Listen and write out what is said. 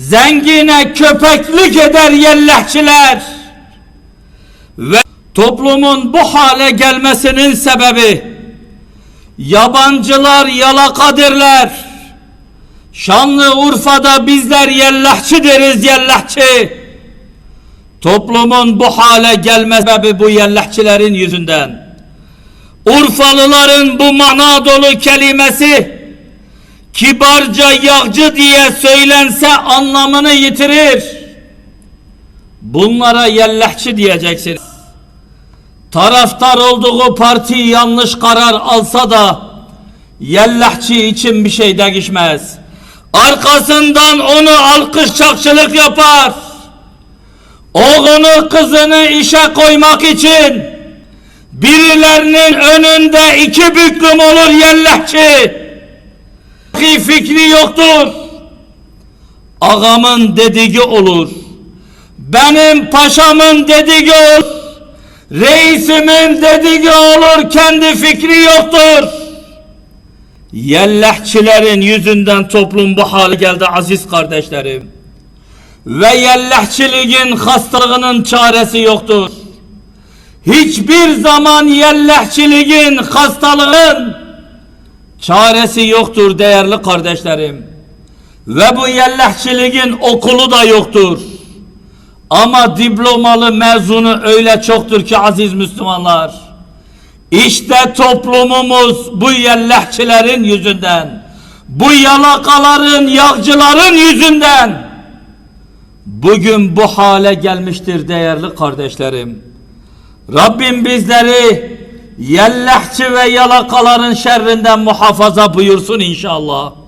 zengine köpeklik eder yellehçiler ve toplumun bu hale gelmesinin sebebi yabancılar yalakadirler. Şanlıurfa'da bizler yellahçı deriz yellahçı. Toplumun bu hale gelme sebebi bu yellahçilerin yüzünden. Urfalıların bu mana dolu kelimesi kibarca yağcı diye söylense anlamını yitirir. Bunlara yellahçı diyeceksiniz. Taraftar olduğu parti yanlış karar alsa da yellahçı için bir şey değişmez. Arkasından onu alkış çakçılık yapar. Oğlunu kızını işe koymak için birilerinin önünde iki büklüm olur yellahçı. Fikri yoktur. Ağamın dediği olur. Benim paşamın dediği olur. Reisimin dediği olur. Kendi fikri yoktur. Yellahçilerin yüzünden toplum bu hale geldi aziz kardeşlerim. Ve yellahçiliğin hastalığının çaresi yoktur. Hiçbir zaman yellahçiliğin hastalığın çaresi yoktur değerli kardeşlerim. Ve bu yellahçiliğin okulu da yoktur. Ama diplomalı mezunu öyle çoktur ki aziz Müslümanlar. İşte toplumumuz bu yellahçilerin yüzünden, bu yalakaların, yağcıların yüzünden bugün bu hale gelmiştir değerli kardeşlerim. Rabbim bizleri yellahçı ve yalakaların şerrinden muhafaza buyursun inşallah.